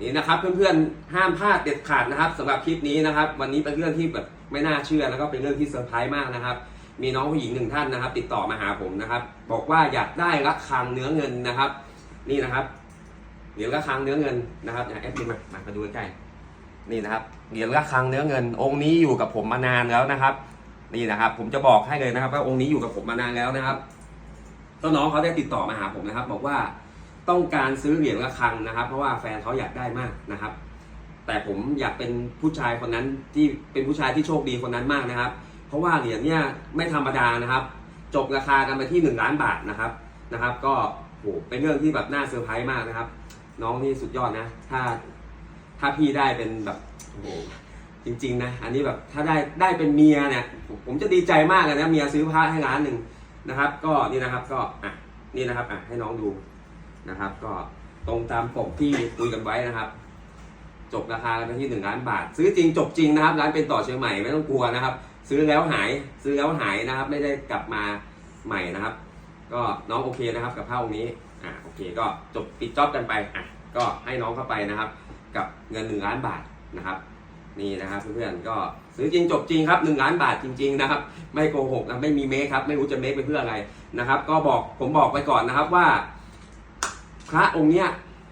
นี่นะครับ เพื่อนๆห้ามพลาดเด็ดขาดนะครับสำหรับคลิปนี้นะครับ วันนี้เป็นเรื่องที่แบบไม่น่าเชื่อแล้วก็เป็นเรื่องที่เซอร์ไพรส์มากนะครับ มีน้องผู้หญิงหนึ่งท่านนะครับ ติดต่อมาหาผมนะครับ บอกว่าอยากได้ระฆังเนื้อเงินนะครับ นี่นะครับเหรียญระฆังเนื้อเงินนะครับแอดมินมามามาดูใกล้นี่นะครับเหรียญระฆังเนื้อเงิน องค์นี้อยู่กับผมมานานแล้วนะครับ นี่นะครับ ผมจะบอกให้เลยนะครับว่าองค์นี้อยู่กับผมมานานแล้วนะครับก็น้องเขาได้ติดต่อมาหาผมนะครับ บอกว่า ต้องการซื้อเหรียญระฆังนะครับ เพราะว่าแฟนเขาอยากได้มากนะครับ แต่ผมอยากเป็นผู้ชายคนนั้นที่เป็นผู้ชายที่โชคดีคนนั้นมากนะครับ เพราะว่าเหรียญเนี่ยไม่ธรรมดานะครับ จบราคากันไปที่หนึ่งล้านบาทนะครับนะครับ ก็โหเป็นเรื่องที่แบบน่าเซอร์ไพรส์มากนะครับ น้องนี่สุดยอดนะ ถ้าถ้าพี่ได้เป็นแบบโอ้โหจริงๆนะอันนี้แบบถ้าได้ได้เป็นเมียเนี่ยผมจะดีใจมากเลยนะเมียซื้อพระให้ร้านหนึ่งนะครับ ก็นี่นะครับก็อะนี่นะครับอะให้น้องดู นะครับ ก็ตรงตามปกที่คุยกันไว้นะครับ จบราคากันไปที่หนึ่งล้านบาท ซื้อจริงจบจริงนะครับ ร้านเป็นต่อเชียงใหม่ไม่ต้องกลัวนะครับ ซื้อแล้วหายซื้อแล้วหายนะครับ ไม่ได้กลับมาใหม่นะครับ ก็น้องโอเคนะครับกับผ้าองค์นี้อ่าโอเคก็จบปิดจ็อบกันไปอะก็ให้น้องเข้าไปนะครับ กับเงินหนึ่งล้านบาทนะครับนี่นะครับเพื่อนๆก็ซื้อจริงจบจริงครับหนึ่งล้านบาทจริง ๆ นะครับ ไม่โกหกนะไม่มีเมคครับ ไม่รู้จะเมคไปเพื่ออะไรนะครับ ก็บอกผมบอกไปก่อนนะครับว่า พระองค์เนี้ย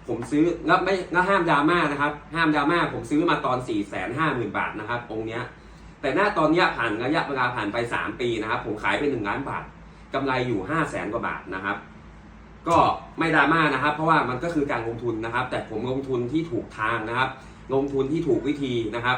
ผมซื้อแล้วไม่แล้วห้ามดราม่านะครับ ห้ามดราม่าผมซื้อมาตอน4ี่แสนห้าหมื่นบาทนะครับ องค์เนี้ย แต่หน้าตอนเนี้ยผ่านระยะเวลาผ่านไป 3 ปีนะครับ ผมขายไป1ล้านบาทกำไรอยู่5 0 0แสนกว่าบาทนะครับ ก็ไม่ดราม่านะครับ เพราะว่ามันก็คือการลงทุนนะครับ แต่ผมลงทุนที่ถูกทางนะครับ ลงทุนที่ถูกวิธีนะครับ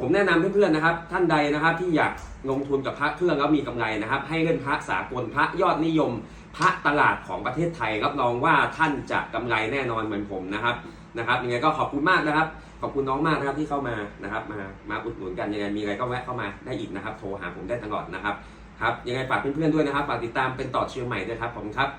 ผมแนะนำเพื่อนๆนะครับ ท่านใดนะครับที่อยากลงทุนกับพระเครื่องแล้วมีกำไรนะครับ ให้เล่นพระสากลพระยอดนิยม พระตลาดของประเทศไทยรับรองว่าท่านจะกำไรแน่นอนเหมือนผมนะครับนะครับยังไงก็ขอบคุณมากนะครับ ขอบคุณน้องมากนะครับที่เข้ามานะครับ มามาอุดหนุนกันยังไงมีอะไรก็แวะเข้ามาได้อีกนะครับ โทรหาผมได้ตลอดนะครับครับยังไงฝากเพื่อนๆด้วยนะครับฝากติดตามเป็นต่อเชียงใหม่ด้วยครับขอบคุณครับ